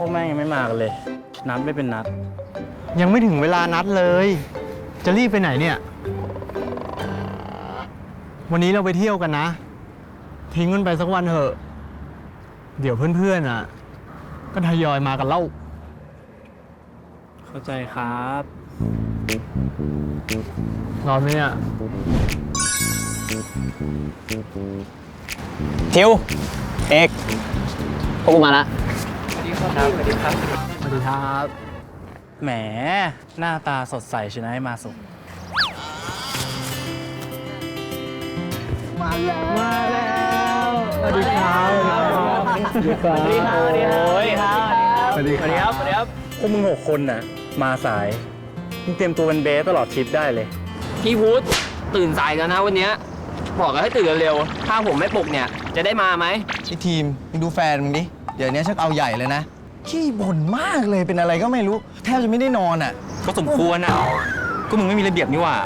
พวกแม่งยังไม่มากันเลย นัดไม่เป็นนัด ยังไม่ถึงเวลานัดเลย จะรีบไปไหนเนี่ย วันนี้เราไปเที่ยวกันนะ ทิ้งมันไปสักวันเถอะ เดี๋ยวเพื่อนๆอะ ก็ทยอยมากันเล่า เข้าใจครับรอนไหมเนี่ย ทิว เอกพวกกูมาละ สวัสดีครับ แหม หน้าตาสดใสชนะให้มาสุกมาแล้วสวัสดีครับสวัสดีครับสวัสดีครับสวัสดีครับสวัสดีครับสวัสดีครับพวกมึงหกคนน่ะ มาสายมึงเตรียมตัวเป็นเบสตลอดทริปได้เลย พี่พุธตื่นสายแล้วนะวันเนี้ยบอกกันให้ตื่นเร็วๆถ้าผมไม่ปลุกเนี่ย จะได้มาไหมไอทีมมึงดูแฟนมึงดิ เดี๋ยวนี้ชักเอาใหญ่เลยนะ ขี้บ่นมากเลยเป็นอะไรก็ไม่รู้ แทบจะไม่ได้นอนอะก็สมควรอะ ก็มึงไม่มีระเบียบนี่หว่า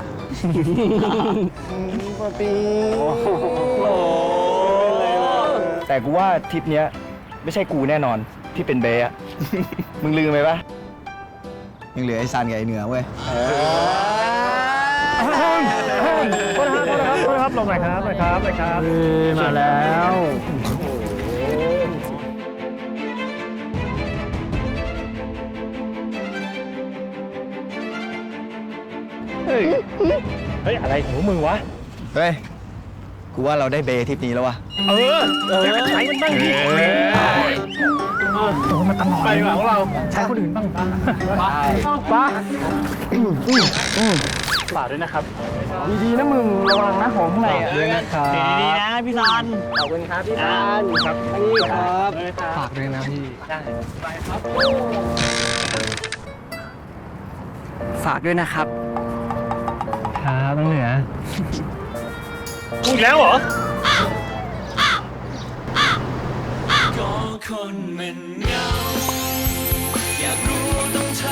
แต่กูว่าทริปเนี้ยไม่ใช่กูแน่นอนที่เป็นเบย์อะมึงลืมไปปะยังเหลือไอ้ซันกับไอ้เหนือเว้ยมาแล้ว เฮ้ย อะไรของพวกมึงวะ เฮ้ย กูว่าเราได้เบย์ทริปนี้แล้ววะ เออเออใช้มันบ้างดิโตมาตลอดไปของเรา ใช้คนอื่นบ้างป้าป้าฝากด้วยนะครับ ดีๆนะมึง ระวังนะของข้างในอะด้วยนะครับดีๆนะพี่ซัน ขอบคุณครับพี่ตาลครับนี่ครับฝากด้วยนะพี่ฝากด้วยนะครับ ครับน้องเหนือพูดแล้วเหรอก็คนมันเหงาอยากรู้ว่าต้องทำ